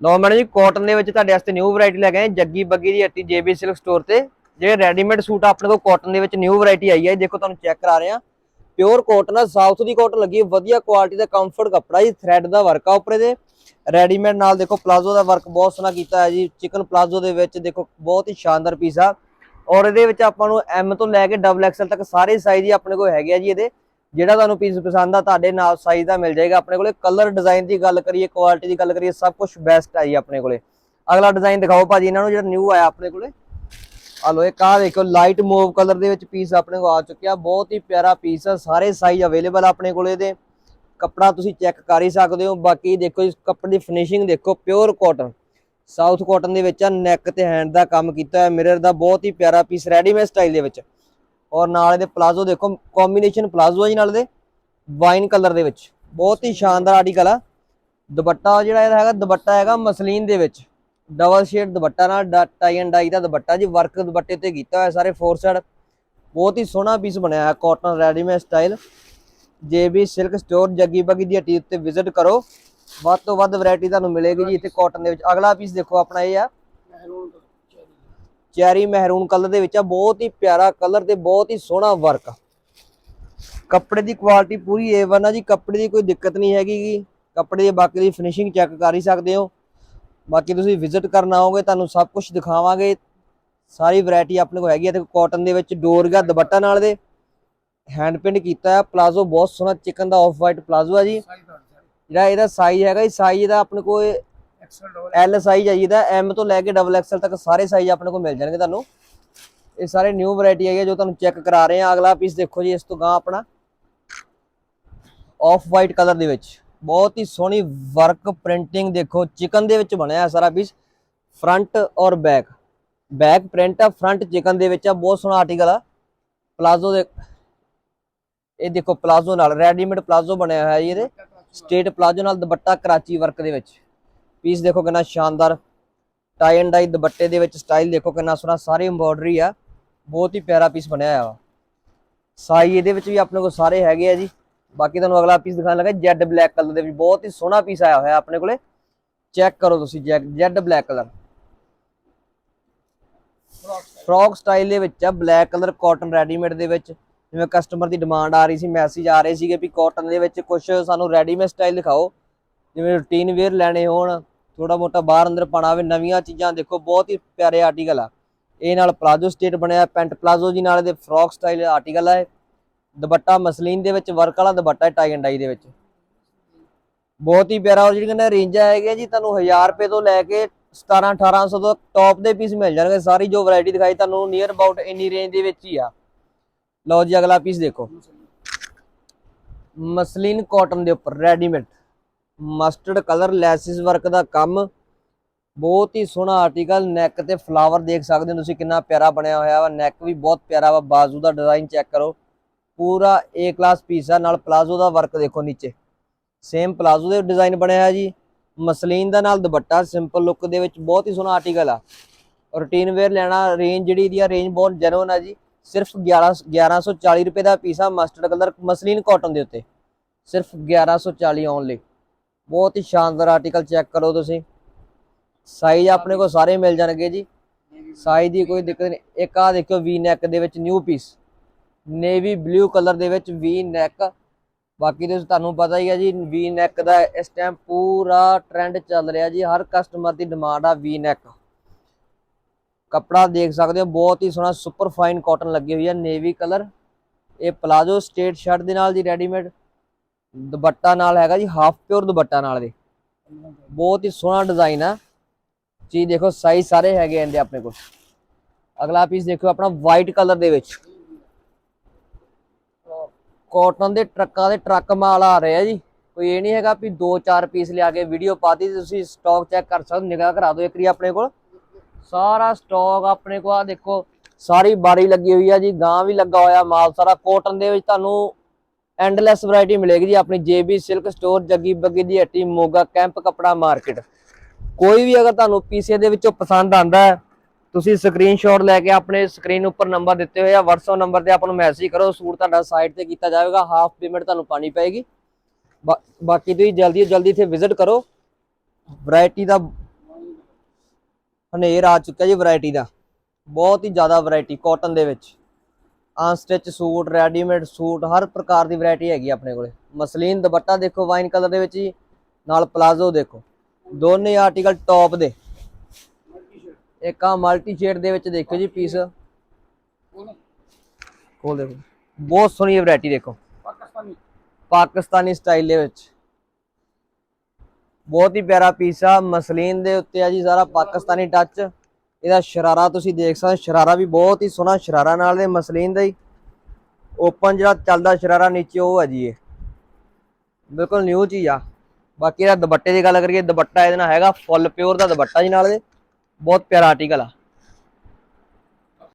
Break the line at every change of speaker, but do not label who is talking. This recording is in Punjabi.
ਲੋ ਮੈਡਮ ਜੀ ਕਾਟਨ ਦੇ ਵਿੱਚ ਤੁਹਾਡੇ ਵਾਸਤੇ ਨਿਊ ਵੈਰਾਈਟੀ ਲੈ ਕੇ ਆਏ ਜੱਗੀ ਬੱਗੀ ਦੀ ਹੱਟੀ ਜੇਬੀ ਸਿਲਕ ਸਟੋਰ ਤੇ। ਜਿਹੜੇ ਰੈਡੀਮੇਡ ਸੂਟ ਆਪਣੇ ਕੋਲ ਕਾਟਨ ਦੇ ਵਿੱਚ ਨਿਊ ਵੈਰਾਈਟੀ ਆਈ ਹੈ। ਦੇਖੋ, ਤੁਹਾਨੂੰ ਚੈੱਕ ਕਰਾ ਰਹੇ ਆ ਪਿਓਰ ਕਾਟਨ ਆ ਸਾਊਥ ਦੀ ਕਾਟਨ ਲੱਗੀ ਵਧੀਆ ਕੁਆਲਿਟੀ ਦਾ ਕੰਫਰਟ ਕੱਪੜਾ ਜੀ ਥ੍ਰੈਡ ਦਾ ਵਰਕ ਆ ਉੱਪਰ ਇਹਦੇ ਰੈਡੀਮੇਡ ਨਾਲ ਦੇਖੋ ਪਲਾਜ਼ੋ ਦਾ ਵਰਕ ਬਹੁਤ ਸੋਹਣਾ ਕੀਤਾ ਹੈ ਜੀ। ਚਿਕਨ ਪਲਾਜ਼ੋ ਦੇ ਵਿੱਚ ਦੇਖੋ, ਬਹੁਤ ਹੀ ਸ਼ਾਨਦਾਰ ਪੀਸ ਆ। ਔਰ ਇਹਦੇ ਵਿੱਚ ਆਪਾਂ ਨੂੰ ਐਮ ਤੋਂ ਲੈ ਕੇ ਡਬਲ ਐਕਸਲ ਤੱਕ ਸਾਰੇ ਸਾਈਜ਼ ਹੀ ਆਪਣੇ ਕੋਲ ਹੈਗੇ ਆ ਜੀ ਇਹਦੇ। ਜਿਹੜਾ ਤੁਹਾਨੂੰ ਪੀਸ ਪਸੰਦ ਆ, ਤੁਹਾਡੇ ਨਾਲ ਸਾਈਜ਼ ਦਾ ਮਿਲ ਜਾਏਗਾ ਆਪਣੇ ਕੋਲੇ। ਕਲਰ ਡਿਜ਼ਾਈਨ ਦੀ ਗੱਲ ਕਰੀਏ ਕੁਆਲਿਟੀ ਦੀ ਗੱਲ ਕਰੀਏ, ਸਭ ਕੁਝ ਬੈਸਟ ਆਈ ਆਪਣੇ ਕੋਲੇ। ਅਗਲਾ ਡਿਜ਼ਾਈਨ ਦਿਖਾਓ ਭਾਜੀ, ਇਹਨਾਂ ਨੂੰ ਜਿਹੜਾ ਨਿਊ ਆਇਆ ਆਪਣੇ ਕੋਲੇ। ਆ ਲੋ ਇਹ ਆਹ ਦੇਖੋ ਲਾਈਟ ਮੂਵ ਕਲਰ ਦੇ ਵਿੱਚ ਪੀਸ ਆਪਣੇ ਕੋਲ ਆ ਚੁੱਕਿਆ। ਬਹੁਤ ਹੀ ਪਿਆਰਾ ਪੀਸ ਆ, ਸਾਰੇ ਸਾਈਜ਼ ਅਵੇਲੇਬਲ ਆਪਣੇ ਕੋਲੇ ਇਹਦੇ ਕੱਪੜਾ ਤੁਸੀਂ ਚੈੱਕ ਕਰ ਹੀ ਸਕਦੇ ਹੋ। ਬਾਕੀ ਦੇਖੋ ਇਸ ਕੱਪੜੇ ਦੀ ਫਿਨਿਸ਼ਿੰਗ ਦੇਖੋ ਪਿਓਰ ਕਾਟਨ ਸਾਊਥ ਕਾਟਨ ਦੇ ਵਿੱਚ ਆ ਨੈਕ ਤੇ ਹੈਂਡ ਦਾ ਕੰਮ ਕੀਤਾ ਹੈ ਮਿਰਰ ਦਾ ਬਹੁਤ ਹੀ ਪਿਆਰਾ ਪੀਸ ਰੈਡੀਮੇਡ ਸਟਾਈਲ ਦੇ ਵਿੱਚ। ਔਰ ਨਾਲ ਇਹਦੇ ਪਲਾਜ਼ੋ ਦੇਖੋ ਕੰਬੀਨੇਸ਼ਨ ਪਲਾਜ਼ੋ ਆ ਜੀ ਨਾਲ ਇਹਦੇ ਵਾਈਨ ਕਲਰ ਦੇ ਵਿੱਚ। ਬਹੁਤ ਹੀ ਸ਼ਾਨਦਾਰ ਆਰਟੀਕਲ ਆ। ਦੁਪੱਟਾ ਜਿਹੜਾ ਇਹਦਾ ਹੈਗਾ, ਦੁਪੱਟਾ ਹੈਗਾ ਮਸਲੀਨ ਦੇ ਵਿੱਚ। ਡਬਲ ਸ਼ੇਡ ਦੁਪੱਟਾ ਨਾਲ ਟਾਈ ਐਂਡ ਡਾਈ ਦਾ ਦੁਪੱਟਾ ਜੀ ਵਰਕ ਦੁਪੱਟੇ ਤੇ ਕੀਤਾ ਹੋਇਆ ਸਾਰੇ ਫੋਰ ਸਾਈਡ ਬਹੁਤ ਹੀ ਸੋਹਣਾ ਪੀਸ ਬਣਿਆ ਹੈ cotton readymade style JB silk store Jaggi Baggi ਦੀ ਹੱਟੀ ਉੱਤੇ ਵਿਜ਼ਿਟ ਕਰੋ, ਵੱਧ ਤੋਂ ਵੱਧ ਵੈਰਾਈਟੀ ਤੁਹਾਨੂੰ ਮਿਲੇਗੀ ਜੀ ਇੱਥੇ ਕਾਟਨ ਦੇ ਵਿੱਚ। ਅਗਲਾ ਪੀਸ ਦੇਖੋ ਆਪਣਾ ਇਹ ਆ। ਚੈਰੀ ਮਹਿਰੂਨ ਕਲਰ ਦੇ ਵਿੱਚ ਆ, ਬਹੁਤ ਹੀ ਪਿਆਰਾ ਕਲਰ ਤੇ ਬਹੁਤ ਹੀ ਸੋਹਣਾ ਵਰਕ ਕੱਪੜੇ ਦੀ ਕੁਆਲਿਟੀ ਪੂਰੀ A1 ਆ ਜੀ, ਕੱਪੜੇ ਦੀ ਕੋਈ ਦਿੱਕਤ ਨਹੀਂ ਹੈਗੀ ਜੀ ਕੱਪੜੇ ਦੀ ਬਾਕੀ ਦੀ ਫਿਨਿਸ਼ਿੰਗ ਚੈੱਕ ਕਰ ਹੀ ਸਕਦੇ ਹੋ। ਬਾਕੀ ਤੁਸੀਂ ਵਿਜ਼ਿਟ ਕਰਨ ਆਓਗੇ, ਤੁਹਾਨੂੰ ਸਭ ਕੁਝ ਦਿਖਾਵਾਂਗੇ। ਸਾਰੀ ਵੈਰਾਈਟੀ ਆਪਣੇ ਕੋਲ ਹੈਗੀ ਹੈ ਤੇ ਕਾਟਨ ਦੇ ਵਿੱਚ ਡੋਰਗਾ ਦੁਪੱਟਾ ਨਾਲ ਦੇ। ਹੈਂਡ ਪ੍ਰਿੰਟ ਕੀਤਾ ਹੈ ਪਲਾਜ਼ੋ ਬਹੁਤ ਸੋਹਣਾ ਚਿਕਨ ਦਾ ਆਫ ਵਾਈਟ ਪਲਾਜ਼ੋ ਆ ਜੀ। ਜਿਹੜਾ ਇਹਦਾ ਸਾਈਜ਼ ਹੈਗਾ ਇਹ ਸਾਈਜ਼ ਦਾ ਆਪਣੇ ਕੋਲ ਐਲ ਸਾਈਜ਼ ਹੈ ਜਿਹਦਾ ਐਮ ਤੋਂ ਲੈ ਕੇ ਡਬਲ ਐਕਸਲ ਤੱਕ ਸਾਰੇ ਸਾਈਜ਼ ਆਪਣੇ ਕੋਲ ਮਿਲ ਜਾਣਗੇ ਤੁਹਾਨੂੰ। ਇਹ ਸਾਰੇ ਨਿਊ ਵੈਰਾਈਟੀ ਹੈਗੇ ਜੋ ਤੁਹਾਨੂੰ ਚੈੱਕ ਕਰਾ ਰਹੇ ਆ। ਅਗਲਾ ਪੀਸ ਦੇਖੋ ਜੀ, ਇਸ ਤੋਂ ਗਾਂ ਆਪਣਾ। ਆਫ ਵਾਈਟ ਕਲਰ ਦੇ ਵਿੱਚ। ਬਹੁਤ ਹੀ ਸੋਹਣੀ ਵਰਕ ਪ੍ਰਿੰਟਿੰਗ ਦੇਖੋ ਚਿਕਨ ਦੇ ਵਿੱਚ ਬਣਿਆ ਸਾਰਾ ਪੀਸ ਫਰੰਟ ਔਰ ਬੈਕ ਬੈਕ ਪ੍ਰਿੰਟ ਆ ਫਰੰਟ ਚਿਕਨ ਦੇ ਵਿੱਚ ਆ। ਬਹੁਤ ਸੋਹਣਾ ਆਰਟੀਕਲ ਆ। ਪਲਾਜ਼ੋ ਦੇ ਇਹ ਦੇਖੋ ਪਲਾਜ਼ੋ ਨਾਲ ਰੈਡੀਮੇਡ ਪਲਾਜ਼ੋ ਬਣਿਆ ਹੋਇਆ ਜੀ ਇਹਦੇ। ਸਟੇਟ ਪਲਾਜ਼ੋ ਨਾਲ ਦੁਪੱਟਾ ਕਰਾਚੀ ਵਰਕ ਦੇ ਵਿੱਚ। ਪੀਸ ਦੇਖੋ ਕਿੰਨਾ ਸ਼ਾਨਦਾਰ ਟਾਈ ਐਂਡ ਡਾਈ ਦੁਪੱਟੇ ਦੇ ਵਿੱਚ ਸਟਾਈਲ ਦੇਖੋ ਕਿੰਨਾ ਸੋਹਣਾ, ਸਾਰੀ ਐਮਬੋਡਰੀ ਆ, ਬਹੁਤ ਹੀ ਪਿਆਰਾ ਪੀਸ ਬਣਿਆ ਹੋਇਆ ਵਾ। ਸਾਈ ਇਹਦੇ ਵਿੱਚ ਵੀ ਆਪਣੇ ਕੋਲ ਸਾਰੇ ਹੈਗੇ ਆ ਜੀ। ਬਾਕੀ ਤੁਹਾਨੂੰ ਅਗਲਾ ਪੀਸ ਦਿਖਾਣ ਲੱਗਾ ਜੈਡ ਬਲੈਕ ਕਲਰ ਦੇ ਵਿੱਚ ਬਹੁਤ ਹੀ ਸੋਹਣਾ ਪੀਸ ਆਇਆ ਹੋਇਆ ਆਪਣੇ ਕੋਲੇ। ਚੈੱਕ ਕਰੋ ਤੁਸੀਂ jet black colour frock style ਦੇ ਵਿੱਚ ਆ ਬਲੈਕ ਕਲਰ ਕਾਟਨ ਰੈਡੀਮੇਡ ਦੇ ਵਿੱਚ। ਜਿਵੇਂ ਕਸਟਮਰ ਦੀ ਡਿਮਾਂਡ ਆ ਰਹੀ ਸੀ ਮੈਸੇਜ ਆ ਰਹੇ ਸੀਗੇ ਵੀ ਕਾਟਨ ਦੇ ਵਿੱਚ ਕੁਝ ਸਾਨੂੰ ਰੈਡੀਮੇਡ ਸਟਾਈਲ ਦਿਖਾਓ। ਜਿਵੇਂ ਰੂਟੀਨ ਵੇਅਰ ਲੈਣੇ ਹੋਣ ਥੋੜਾ ਮੋਟਾ ਬਾਹਰ ਅੰਦਰ ਪਾਣਾ ਹੋਵੇ, ਨਵੀਆਂ ਚੀਜ਼ਾਂ ਦੇਖੋ, ਬਹੁਤ ਹੀ ਪਿਆਰੇ ਆਰਟੀਕਲ ਆ। ਇਹ ਨਾਲ ਪਲਾਜ਼ੋ ਸਟੇਟ ਬਣਿਆ ਪੈਂਟ ਪਲਾਜ਼ੋ ਜੀ ਨਾਲ ਇਹਦੇ ਫਰੋਕ ਸਟਾਈਲ ਆਰਟੀਕਲ ਆ ਇਹ। ਦੁਪੱਟਾ ਮਸਲੀਨ ਦੇ ਵਿੱਚ ਵਰਕ ਵਾਲਾ ਦੁਪੱਟਾ ਹੈ ਟਾਈ ਐਂਡ ਡਾਈ ਦੇ ਵਿੱਚ। ਬਹੁਤ ਹੀ ਪਿਆਰਾ, ਔਰ ਜਿਹੜੀ ਕਹਿੰਦਾ ਰੇਂਜ ਹੈਗੀ ਜੀ, ਤੁਹਾਨੂੰ 1000 ਰੁਪਏ ਤੋਂ ਲੈ ਕੇ 17 1800 ਤੋਂ ਟੌਪ ਦੇ ਪੀਸ ਮਿਲ ਜਾਣਗੇ। ਸਾਰੀ ਜੋ ਵੈਰਾਈਟੀ ਦਿਖਾਈ, ਤੁਹਾਨੂੰ ਨੀਅਰ ਅਬਾਊਟ ਇੰਨੀ ਰੇਂਜ ਦੇ ਵਿੱਚ ਹੀ ਆ। ਲਓ ਜੀ, ਅਗਲਾ ਪੀਸ ਦੇਖੋ। ਮਸਲੀਨ ਕਾਟਨ ਦੇ ਉੱਪਰ readymade mustard colour laces work ਦਾ ਕੰਮ। ਬਹੁਤ ਹੀ ਸੋਹਣਾ ਆਰਟੀਕਲ ਨੈਕ ਤੇ ਫਲਾਵਰ ਦੇਖ ਸਕਦੇ ਹੋ ਤੁਸੀਂ ਕਿੰਨਾ ਪਿਆਰਾ ਬਣਿਆ ਹੋਇਆ ਵਾ। ਨੈਕ ਵੀ ਬਹੁਤ ਪਿਆਰਾ ਵਾ, ਬਾਜ਼ੂ ਦਾ ਡਿਜ਼ਾਈਨ ਚੈੱਕ ਕਰੋ। ਪੂਰਾ ਏ ਕਲਾਸ ਪੀਸ ਆ, ਨਾਲ ਪਲਾਜ਼ੋ ਦਾ ਵਰਕ ਦੇਖੋ ਨੀਚੇ। ਸੇਮ ਪਲਾਜ਼ੋ ਦੇ ਡਿਜ਼ਾਈਨ ਬਣਿਆ ਹੈ ਜੀ। ਮਸਲੀਨ ਦਾ ਨਾਲ ਦੁਪੱਟਾ ਸਿੰਪਲ ਲੁੱਕ ਦੇ ਵਿੱਚ ਬਹੁਤ ਹੀ ਸੋਹਣਾ ਆਰਟੀਕਲ ਆ। ਰੂਟੀਨ ਵੇਅਰ ਲੈਣਾ ਰੇਂਜ ਜਿਹੜੀ ਦੀ ਆ ਰੇਂਜ ਬਹੁਤ ਜੈਨੂਨ ਆ ਜੀ। ਸਿਰਫ 11 1140 ਰੁਪਏ ਦਾ ਪੀਸ ਆ ਮਸਟਰਡ ਕਲਰ ਮਸਲੀਨ ਕਾਟਨ ਦੇ ਉੱਤੇ। ਸਿਰਫ 1140 ਓਨਲੀ ਬਹੁਤ ਹੀ ਸ਼ਾਨਦਾਰ ਆਰਟੀਕਲ ਚੈੱਕ ਕਰੋ ਤੁਸੀਂ। ਸਾਈਜ਼ ਆਪਣੇ ਕੋਲ ਸਾਰੇ ਮਿਲ ਜਾਣਗੇ ਜੀ। ਸਾਈਜ਼ ਦੀ ਕੋਈ ਦਿੱਕਤ ਨਹੀਂ। ਇੱਕ ਆ ਦੇਖਿਓ ਵੀ ਨੈਕ ਦੇ ਵਿੱਚ new piece navy blue colour ਦੇ ਵਿੱਚ ਵੀ ਨੈਕ ਬਾਕੀ ਤੇ ਤੁਹਾਨੂੰ ਪਤਾ ਹੀ ਹੈ ਜੀ ਵੀ ਨੈਕ ਦਾ ਇਸ ਟਾਈਮ ਪੂਰਾ ਟ੍ਰੈਂਡ ਚੱਲ ਰਿਹਾ ਜੀ। ਹਰ ਕਸਟਮਰ ਦੀ ਡਿਮਾਂਡ ਆ ਵੀ ਨੈਕ ਕੱਪੜਾ ਦੇਖ ਸਕਦੇ ਹੋ, ਬਹੁਤ ਹੀ ਸੋਹਣਾ ਸੁਪਰ ਫਾਈਨ ਕਾਟਨ ਲੱਗੀ ਹੋਈ ਹੈ ਨੇਵੀ ਕਲਰ ਇਹ ਪਲਾਜ਼ੋ ਸਟੇਟ ਸ਼ਰਟ ਦੇ ਨਾਲ ਜੀ ਰੈਡੀਮੇਡ ਦੁਪੱਟਾ ਨਾਲ ਹੈਗਾ ਜੀ ਹਾਫ ਪਿਓਰ ਦੁਪੱਟਾ ਨਾਲ ਦੇ। ਬਹੁਤ ਹੀ ਸੋਹਣਾ ਡਿਜ਼ਾਈਨ ਆ। ਜੀ ਦੇਖੋ ਸਾਈਜ਼ ਸਾਰੇ ਹੈਗੇ ਇਹਦੇ ਆਪਣੇ ਕੋਲ। ਅਗਲਾ ਪੀਸ ਦੇਖੋ, ਆਪਣਾ ਵਾਈਟ ਕਲਰ ਦੇ ਵਿੱਚ। ਕਾਟਨ ਦੇ ਟਰੱਕਾਂ ਦੇ ਟਰੱਕ ਮਾਲ ਆ ਰਹੇ ਆ ਜੀ। ਕੋਈ ਇਹ ਨਹੀਂ ਹੈਗਾ ਵੀ 2-4 ਪੀਸ ਲਿਆ ਕੇ ਵੀਡੀਓ ਪਾਤੀ ਤੁਸੀਂ ਸਟਾਕ ਚੈੱਕ ਕਰ ਸਕਦੇ ਨਿਗਾਹ ਕਰਾ ਦਿਓ ਇੱਕ ਵਾਰੀ ਆਪਣੇ ਕੋਲ। ਸਾਰਾ ਸਟਾਕ ਆਪਣੇ ਕੋਲ ਆ, ਦੇਖੋ, ਸਾਰੀ ਬਾਰੀ ਲੱਗੀ ਹੋਈ ਆ ਜੀ ਗਾਂ ਵੀ ਲੱਗਾ ਹੋਇਆ ਮਾਲ ਸਾਰਾ। ਕਾਟਨ ਦੇ ਵਿੱਚ ਤੁਹਾਨੂੰ ਐਂਡਲੈਸ ਵੈਰਾਈਟੀ ਮਿਲੇਗੀ ਜੀ, ਆਪਣੀ JB silk store Jaggi Baggi ਦੀ ਹੱਟੀ, ਮੋਗਾ ਕੈਂਪ ਕਪੜਾ ਮਾਰਕੀਟ ਕੋਈ ਵੀ ਅਗਰ ਤੁਹਾਨੂੰ ਪੀਸੇ ਦੇ ਵਿੱਚੋਂ ਪਸੰਦ ਆਂਦਾ ਹੈ, ਤੁਸੀਂ ਸਕਰੀਨਸ਼ਾਟ ਲੈ ਕੇ ਆਪਣੇ ਸਕਰੀਨ ਉੱਪਰ ਨੰਬਰ ਦਿੱਤੇ ਹੋਏ ਆ, WhatsApp ਨੰਬਰ ਤੇ ਆਪਾਂ ਨੂੰ ਮੈਸੇਜ ਕਰੋ, ਸੂਟ ਤੁਹਾਡਾ ਸਾਈਟ ਤੇ ਕੀਤਾ ਜਾਵੇਗਾ ਹਾਫ ਪੇਮੈਂਟ ਤੁਹਾਨੂੰ ਪਾਣੀ ਪਏਗੀ। ਬਾ- ਬਾਕੀ ਤੁਸੀਂ ਜਲਦੀ ਤੋਂ ਜਲਦੀ ਇੱਥੇ ਵਿਜ਼ਿਟ ਕਰੋ। ਵੈਰਾਈਟੀ ਦਾ ਹਨੇਰ ਆ ਚੁੱਕਿਆ ਜੀ ਵੈਰਾਈਟੀ ਦਾ। ਬਹੁਤ ਹੀ ਜ਼ਿਆਦਾ ਵੈਰਾਈਟੀ ਕਾਟਨ ਦੇ ਵਿੱਚ। ਅਨਸਟਿਚ ਸੂਟ ਰੈਡੀਮੇਡ ਸੂਟ ਹਰ ਪ੍ਰਕਾਰ ਦੀ ਵੈਰਾਈਟੀ ਹੈਗੀ ਆਪਣੇ ਕੋਲੇ। ਮਸਲੀਨ ਦੁਪੱਟਾ ਦੇਖੋ ਵਾਈਨ ਕਲਰ ਦੇ ਵਿੱਚ ਜੀ ਨਾਲ ਪਲਾਜ਼ੋ ਦੇਖੋ। ਦੋਨੇ ਆਰਟੀਕਲ ਟੌਪ ਦੇ। ਇੱਕ ਆ ਮਲਟੀ ਸ਼ੇਡ ਦੇ ਵਿੱਚ ਦੇਖੋ ਜੀ ਪੀਸ ਖੋਲ ਦੇਖੋ। ਬਹੁਤ ਸੋਹਣੀ ਵੈਰਾਈਟੀ ਦੇਖੋ।
ਪਾਕਿਸਤਾਨੀ।
ਪਾਕਿਸਤਾਨੀ ਸਟਾਈਲ ਦੇ ਵਿੱਚ। ਬਹੁਤ ਹੀ ਪਿਆਰਾ ਪੀਸ ਆ। ਮਸਲੀਨ ਦੇ ਉੱਤੇ ਆ ਜੀ ਸਾਰਾ ਪਾਕਿਸਤਾਨੀ ਟੱਚ ਇਹਦਾ ਸ਼ਰਾਰਾ ਤੁਸੀਂ ਦੇਖ ਸਕਦੇ ਸ਼ਰਾਰਾ ਵੀ ਬਹੁਤ ਹੀ ਸੋਹਣਾ, ਸ਼ਰਾਰਾ ਨਾਲ ਦੇ ਮਸਲੀਨ ਦਾ ਹੀ ਓਪਨ ਜਿਹੜਾ ਚੱਲਦਾ ਸ਼ਰਾਰਾ ਨੀਚੇ ਉਹ ਹੈ ਜੀ ਇਹ। ਬਿਲਕੁਲ ਨਿਊ ਚੀਜ਼ ਆ। ਬਾਕੀ ਇਹਦਾ ਦੁਪੱਟੇ ਦੀ ਗੱਲ ਕਰੀਏ, ਦੁਪੱਟਾ ਇਹਦੇ ਨਾਲ ਹੈਗਾ, ਫੁੱਲ ਪਿਓਰ ਦਾ ਦੁਪੱਟਾ ਜੀ ਨਾਲ ਦੇ, ਬਹੁਤ ਪਿਆਰਾ ਆਰਟੀਕਲ ਆ।